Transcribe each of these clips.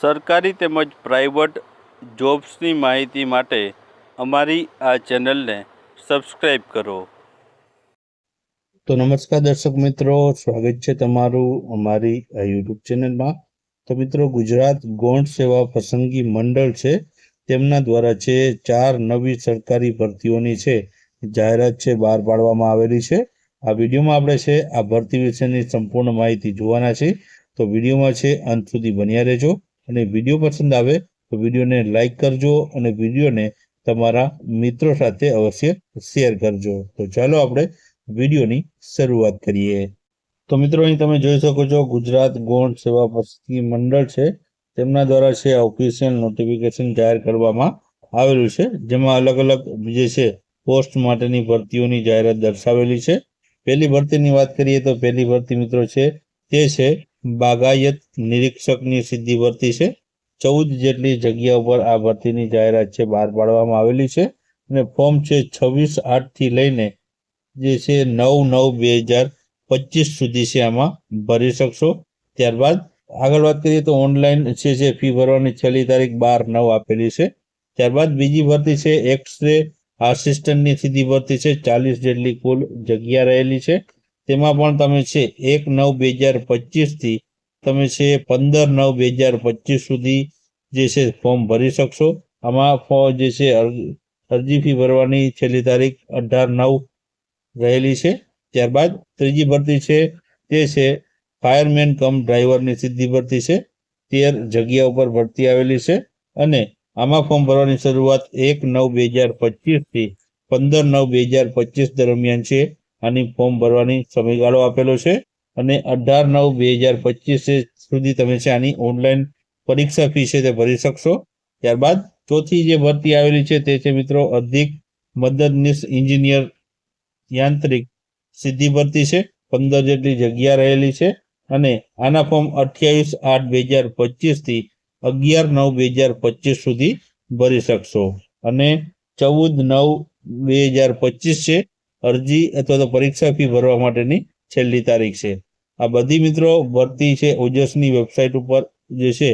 સરકારી તેમજ પ્રાઇવેટ જોબ્સની માહિતી માટે અમારી આ ચેનલને સબસ્ક્રાઈબ કરો. તો નમસ્કાર દર્શક મિત્રો, સ્વાગત છે તમારું અમારી આ યુટ્યુબ ચેનલમાં. તો મિત્રો, ગુજરાત ગૌણ સેવા પસંદગી મંડળ છે, તેમના દ્વારા છે, ચાર નવી સરકારી ભરતીઓની છે, જાહેરાત છે, બહાર પાડવામાં આવેલી છે. આ વિડીયોમાં આપણે છે, આ ભરતી વિશેની સંપૂર્ણ માહિતી જોવાના છે. તો વિડીયોમાં છે, અંત સુધી બન્યા રહેજો. અને વીડિયો પસંદ આવે તો વિડીયોને લાઇક કરજો અને વિડીયોને તમારા મિત્રો સાથે અવશ્ય શેર કરજો. તો ચાલો આપણે વિડીયોની શરૂઆત કરીએ. તો મિત્રો, અહીં તમે જોઈ શકો છો ગુજરાત ગૌણ સેવા પસંદગી મંડળ છે. તેમના દ્વારા છે ઓફિશિયલ નોટિફિકેશન જાહેર કરવામાં આવેલું છે. જેમાં અલગ અલગ જે છે પોસ્ટ માટેની ભરતીઓની જાહેરાત દર્શાવેલી છે. પહેલી ભરતીની વાત કરીએ તો પહેલી ભરતી મિત્રો છે તે છે બાગાયત નિરીક્ષકની સિદ્ધિ ભરતી છે. ચૌદ જેટલી જગ્યા ઉપર આ ભરતીની જાહેરાત છે બહાર પાડવામાં આવેલી છે અને ફોર્મ છે છવ્વીસ આઠથી લઈને જે છે નવ નવ બે હજાર પચીસ સુધી છે આમાં ભરી શકશો. ત્યારબાદ આગળ વાત કરીએ તો ઓનલાઈન છે જે ફી ભરવાની છેલ્લી તારીખ બાર નવ આપેલી છે. ત્યારબાદ બીજી ભરતી છે એક્સ રે આસિસ્ટન્ટની સીધી ભરતી છે. ચાલીસ જેટલી કુલ જગ્યા રહેલી છે. તેમાં પણ તમે છે એક નવ બે હજાર પચીસથી તમે છે પંદર નવ બે હજાર પચીસ સુધી જે છે ફોર્મ ભરી શકશો. આમાં ફોર્મ જે છે અરજી ફી ભરવાની છેલ્લી તારીખ અઢાર નવ રહેલી છે. ત્યારબાદ ત્રીજી ભરતી છે તે છે ફાયરમેન કમ ડ્રાઈવરની સીધી ભરતી છે. તેર જગ્યા ઉપર ભરતી આવેલી છે અને આમાં ફોર્મ ભરવાની શરૂઆત એક નવ બે હજાર પચીસથી પંદર નવ બે હજાર પચીસ દરમિયાન છે. આની ફોર્મ ભરવાની સમયગાળો આપેલો છે અને અઢાર નવ બે હજાર પચીસ સુધી તમે છે આની ઓનલાઈન પરીક્ષા ફી છે તે ભરી શકશો. ત્યારબાદ ચોથી જે ભરતી આવેલી છે તે છે મિત્રો અધિક મદદનીશ એન્જિનિયર યાંત્રિક સીધી ભરતી છે. પંદર જેટલી જગ્યા રહેલી છે અને આના ફોર્મ અઠ્યાવીસ આઠ બે હજાર પચીસથી અગિયાર નવ બે હજાર પચીસ સુધી ભરી શકશો. અને ચૌદ નવ બે હજાર પચીસ છે અરજી અથવા તો પરીક્ષા ફી ભરવા માટેની છેલ્લી તારીખ છે. આ બધી મિત્રો ભરતી છે ઓજસની વેબસાઇટ ઉપર જે છે,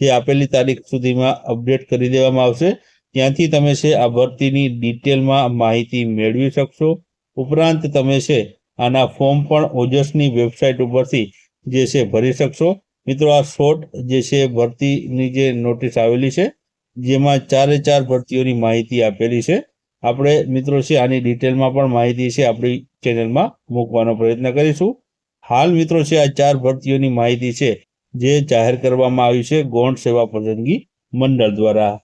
જે આપેલી તારીખ સુધીમાં અપડેટ કરી દેવામાં આવશે. ત્યાંથી તમે છે આ ભરતીની ડિટેલમાં માહિતી મેળવી શકશો. ઉપરાંત તમે છે આના ફોર્મ પણ ઓજસની વેબસાઇટ ઉપરથી જે છે ભરી શકશો. મિત્રો, આ શોર્ટ જે છે ભરતીની જે નોટિસ આવેલી છે, જેમાં ચારે ચાર ભરતીઓની માહિતી આપેલી છે. આપણે મિત્રો છે, આની ડિટેલમાં પણ માહિતી છે, આપણી ચેનલમાં મૂકવાનો પ્રયત્ન કરીશું. હાલ મિત્રો છે, આ ચાર ભરતીઓની માહિતી છે, જે જાહેર કરવામાં આવી છે ગૌણ સેવા પસંદગી મંડળ દ્વારા.